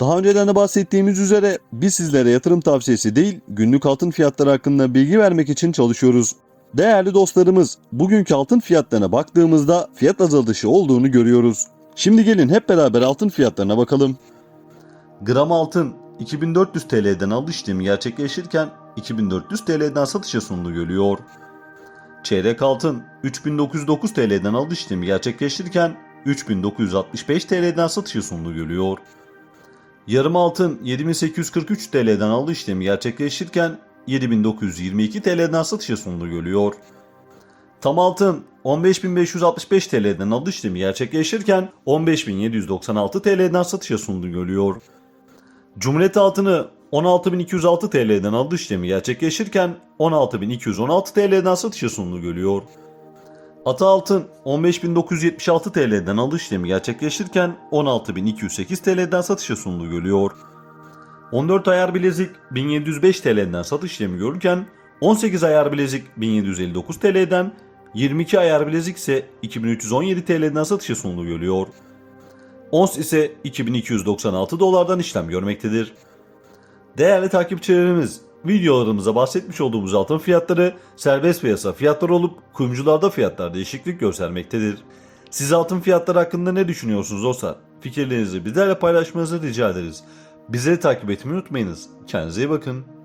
Daha önceden de bahsettiğimiz üzere biz sizlere yatırım tavsiyesi değil, günlük altın fiyatları hakkında bilgi vermek için çalışıyoruz. Değerli dostlarımız, bugünkü altın fiyatlarına baktığımızda fiyat azalışı olduğunu görüyoruz. Şimdi gelin hep beraber altın fiyatlarına bakalım. Gram altın 2400 TL'den alış işlemi gerçekleşirken 2400 TL'den satışa sunduğu görülüyor. Çeyrek altın 3909 TL'den alış işlemi gerçekleşirken 3965 TL'den satışa sunduğu görülüyor. Yarım altın 7843 TL'den alış işlemi gerçekleşirken 7922 TL'den satışa sunduğu görülüyor. Tam altın 15565 TL'den alış işlemi gerçekleşirken 15796 TL'den satışa sunduğu görülüyor. Cumhuriyet altını 16.206 TL'den alış işlemi gerçekleşirken 16.216 TL'den satışa sunduğu görülüyor. Ata altın 15.976 TL'den alış işlemi gerçekleşirken 16.208 TL'den satışa sunduğu görülüyor. 14 ayar bilezik 1705 TL'den satış işlemi görürken 18 ayar bilezik 1759 TL'den 22 ayar bilezik ise 2317 TL'den satışa sunduğu görülüyor. Ons ise 2296 dolardan işlem görmektedir. Değerli takipçilerimiz, videolarımıza bahsetmiş olduğumuz altın fiyatları serbest piyasa fiyatları olup kuyumcularda fiyatlar değişiklik göstermektedir. Siz altın fiyatları hakkında ne düşünüyorsunuz olsa fikirlerinizi bizlerle paylaşmanızı rica ederiz. Bizleri takip etmeyi unutmayınız. Kendinize iyi bakın.